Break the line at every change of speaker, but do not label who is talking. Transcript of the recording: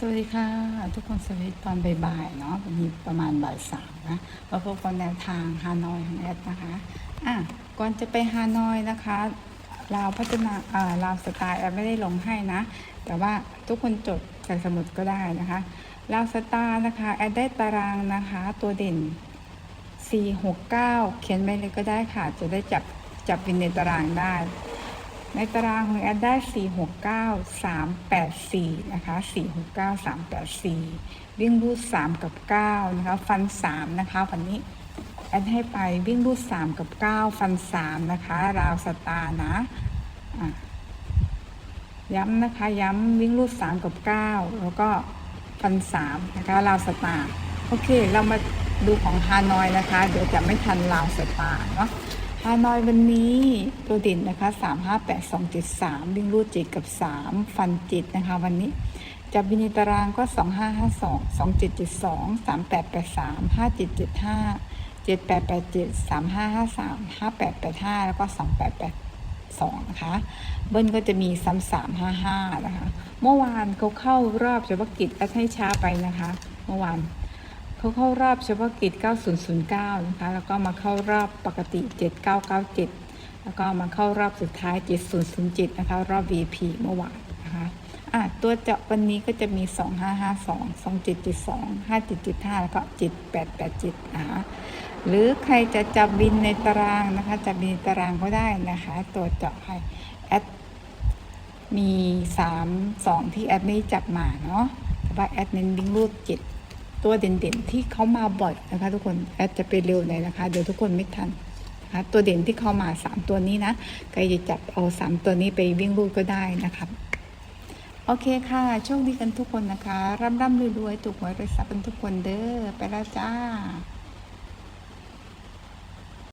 สวัสดีค่ะ ทุกคนสวัสดีตอนบ่ายๆเนาะวันนี้ประมาณบ่ายสามนะมาพบกับแนวทางฮานอยของแอดนะคะอะก่อนจะไปฮานอยนะคะเราวพัฒนาอ่าเราวสไตล์แอดไม่ได้ลงให้นะ แต่ว่าทุกคนจดใส่สมุดก็ได้นะคะเราวสไตล์นะคะแอดได้ตารางนะคะตัวเด่น 469 เขียนไปเลยก็ได้ค่ะ จะได้จับจับเป็นในตารางได้ ในตารางของแอดได้ 469 384 นะคะ 469 384 วิ่งรูด3 กับ 9 นะคะ ฟัน 3 นะคะ วันนี้แอดให้ไปวิ่งรูด3 กับ 9 ฟัน 3 นะคะ ราวสตาร์นะะย้ำนะคะ ย้ำวิ่งรูด3 กับ 9 แล้วก็ฟัน 3 นะคะ ราวสตาร์โอเค เรามาดูของฮานอยนะคะ เดี๋ยวจะไม่ทันราวสตาร์เนาะ ฮานอยวันนี้ตัวเด่นนะคะ3 5 8 2 7 3วิ่งรูดจิตกับ3ฟันจิตนะคะ วันนี้จับวินิตารางก็2 5 5 2 2 7 7 2 3 8 8 3 5 7 7 5 7 8 8 7 3 5 5 3 5 8 8 5แล้วก็2 8 8 2นะคะเบิ้ลก็จะมี3 3 5 5นะคะ เมื่อวานเขาเข้ารอบเฉพาะกิจแอดให้ช้าไปนะคะ เมื่อวาน เขาเข้ารอบเฉพาะกิจ 9009 นะคะ แล้วก็มาเข้ารอบปกติ 7997 แล้วก็มาเข้ารอบสุดท้าย 7007 นะคะ รอบ VP เมื่อวานนะคะอะตัวเจาะวันนี้ก็จะมี 2552 2772 5775 แล้วก็ 7887 นะคะหรือใครจะจับบินในตารางนะคะ จับบินในตารางก็ได้นะคะ ตัวเจาะให้แอดมีสามสองที่แอดไม่จับมาเนาะแต่ว่าแอดเน้นวิ่งรูดเจ็ด ตัวเด่นๆที่เขามาบ่อยนะคะทุกคนแอดจะไปเร็วหน่อยนะคะ เดี๋ยวทุกคนไม่ทันนะคะตัวเด่นที่เข้ามาสามตัวนี้นะใครจะจับเอาสามตัวนี้ไปวิ่งรูดก็ได้นะคะโอเคค่ะโชคดีกันทุกคนนะคะร่ำร่ำรวยรวยถูกหวยรวยทรัพย์กันทุกคนเด้อไปแล้วจ้า